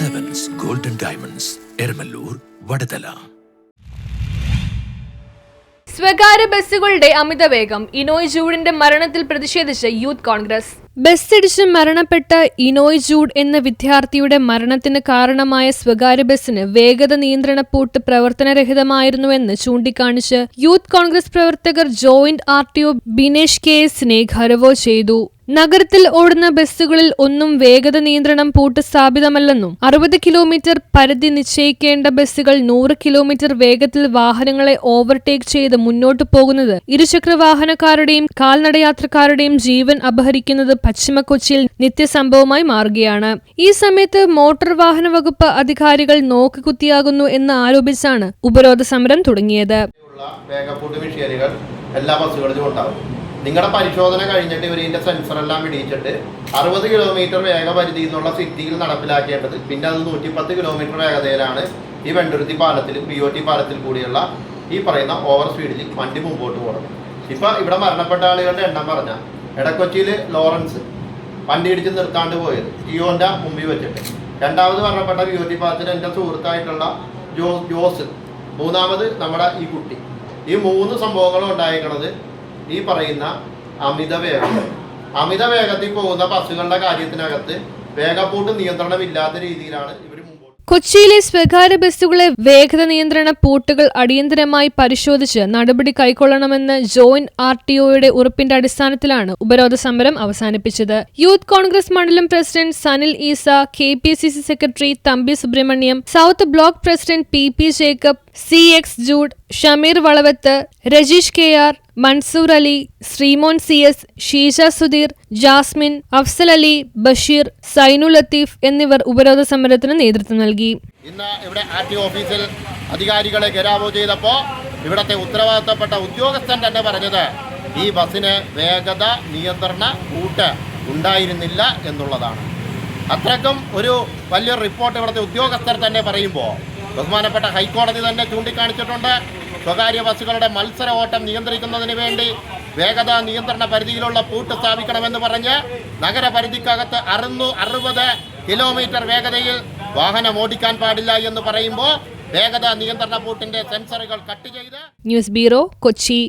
Golden diamonds Eramallur Vadathala സ്വകാര്യ ബസ്സുകളുടെ അമിതവേഗം ഇനോയ് ജൂഡിന്റെ മരണത്തിൽ പ്രതിഷേധിച്ച് യൂത്ത് കോൺഗ്രസ്. ബസ്സിടിച്ച് മരണപ്പെട്ട ഇനോയ് ജൂഡ് എന്ന വിദ്യാർത്ഥിയുടെ മരണത്തിന് കാരണമായ സ്വകാര്യ ബസ്സിന് വേഗത നിയന്ത്രണ പൂട്ട് പ്രവർത്തനരഹിതമായിരുന്നുവെന്ന് ചൂണ്ടിക്കാണിച്ച് യൂത്ത് കോൺഗ്രസ് പ്രവർത്തകർ joint R T O Binesh K എസിനെ ഖരവോ ചെയ്തു. നഗരത്തിൽ ഓടുന്ന ബസ്സുകളിൽ ഒന്നും വേഗത നിയന്ത്രണം പൂട്ട് സ്ഥാപിതമല്ലെന്നും അറുപത് കിലോമീറ്റർ പരിധി നിശ്ചയിക്കേണ്ട ബസ്സുകൾ നൂറ് കിലോമീറ്റർ വേഗത്തിൽ വാഹനങ്ങളെ ഓവർടേക്ക് ചെയ്ത് മുന്നോട്ടു പോകുന്നത് ഇരുചക്ര വാഹനക്കാരുടെയും കാൽനടയാത്രക്കാരുടെയും ജീവൻ അപഹരിക്കുന്നത് പശ്ചിമ കൊച്ചിയിൽ നിത്യസംഭവമായി മാറുകയാണ്. ഈ സമയത്ത് മോട്ടോർ വാഹന വകുപ്പ് അധികാരികൾ നോക്കുകുത്തിയാകുന്നു എന്ന് ആരോപിച്ചാണ് ഉപരോധ സമരം തുടങ്ങിയത്. എല്ലാ ബസ്സുകളിലും ഉണ്ടാവും. നിങ്ങളുടെ പരിശോധന കഴിഞ്ഞിട്ട് ഇവർ സെൻസർ എല്ലാം ഇടിയിച്ചിട്ട് അറുപത് കിലോമീറ്റർ വേഗപരിധി എന്നുള്ള സിറ്റിയിൽ നടപ്പിലാക്കേണ്ടത്. പിന്നെ അത് നൂറ്റിപ്പത്ത് കിലോമീറ്റർ വേഗതയിലാണ് ഈ വെണ്ടുരുത്തി പാലത്തിൽ പി ഒ ടി പാലത്തിൽ കൂടിയുള്ള ഈ പറയുന്ന ഓവർ സ്പീഡിൽ വണ്ടി മുമ്പോട്ട് പോകണം ഇപ്പൊ ഇവിടെ മരണപ്പെട്ട ആളുകളുടെ എണ്ണം പറഞ്ഞ എടക്കൊച്ചിയിൽ ലോറൻസ് വണ്ടി ഇടിച്ച് നിർത്താണ്ട് പോയത് ജിയോന്റെ മുമ്പിൽ വെച്ചിട്ട്. രണ്ടാമത് മരണപ്പെട്ട പി ഒ ടി പാലത്തിൽ എന്റെ സുഹൃത്തായിട്ടുള്ള ജോ ജോസ് മൂന്നാമത് നമ്മുടെ ഈ കുട്ടി. ഈ മൂന്ന് സംഭവങ്ങളും ഉണ്ടായിരിക്കണത് ഈ പറയുന്ന അമിത വേഗം അമിത വേഗത്തിൽ പോകുന്ന ബസ്സുകളുടെ കാര്യത്തിനകത്ത് വേഗപ്പൂട്ട് നിയന്ത്രണമില്ലാത്ത രീതിയിലാണ് ഇവർ കൊച്ചിയിലെ സ്വകാര്യ ബസ്സുകളെ വേഗത നിയന്ത്രണ പൂട്ടുകൾ അടിയന്തരമായി പരിശോധിച്ച് നടപടി കൈക്കൊള്ളണമെന്ന് ജോയിന്റ് ആർ ടി ഒയുടെ ഉറപ്പിന്റെ അടിസ്ഥാനത്തിലാണ് ഉപരോധ സമരം അവസാനിപ്പിച്ചത്. യൂത്ത് കോൺഗ്രസ് മണ്ഡലം president Sanil Eesa K P C C secretary Thampi Subramaniam south block president P P Jacob C X Jude Shameer Valavath Rajeesh K R Mansoor Ali Sreemon C S Sheeja Sudheer Jasmine Afsal Ali Basheer Sainu Latheef എന്നിവർ ഉപരോധ സമരത്തിന് നേതൃത്വം നൽകി. ഇന്ന് ഇവിടെ R T ഓഫീസിൽ അധികാരികളെ ഗരാവോ ചെയ്തപ്പോൾ ഇവിടത്തെ ഉത്തരവാദിത്തപ്പെട്ട ഉദ്യോഗസ്ഥൻ തന്നെ പറഞ്ഞത് ഈ ബസ്സിന് വേഗത നിയന്ത്രണ കൂട്ട് ഉണ്ടായിരുന്നില്ല എന്നുള്ളതാണ്. അത്രക്കും ഒരു വലിയ റിപ്പോർട്ട് ഇവിടുത്തെ ഉദ്യോഗസ്ഥർ തന്നെ പറയുമ്പോൾ ബഹുമാനപ്പെട്ട ഹൈക്കോടതി തന്നെ ചൂണ്ടിക്കാണിച്ചിട്ടുണ്ട്. സ്വകാര്യ ബസ്സുകളുടെ മത്സര ഓട്ടം നിയന്ത്രിക്കുന്നതിന് വേണ്ടി വേഗത നിയന്ത്രണ പരിധിയിലുള്ള പൂട്ട് സ്ഥാപിക്കണമെന്ന് പറഞ്ഞ് നഗരപരിധിക്കകത്ത് അറുന്നൂ അറുപത് കിലോമീറ്റർ വേഗതയിൽ വാഹനം ഓടിക്കാൻ പാടില്ല എന്ന് പറയുമ്പോൾ വേഗത നിയന്ത്രണ പൂട്ടിന്റെ സെൻസറുകൾ കട്ട് ചെയ്ത് ന്യൂസ് ബ്യൂറോ കൊച്ചി.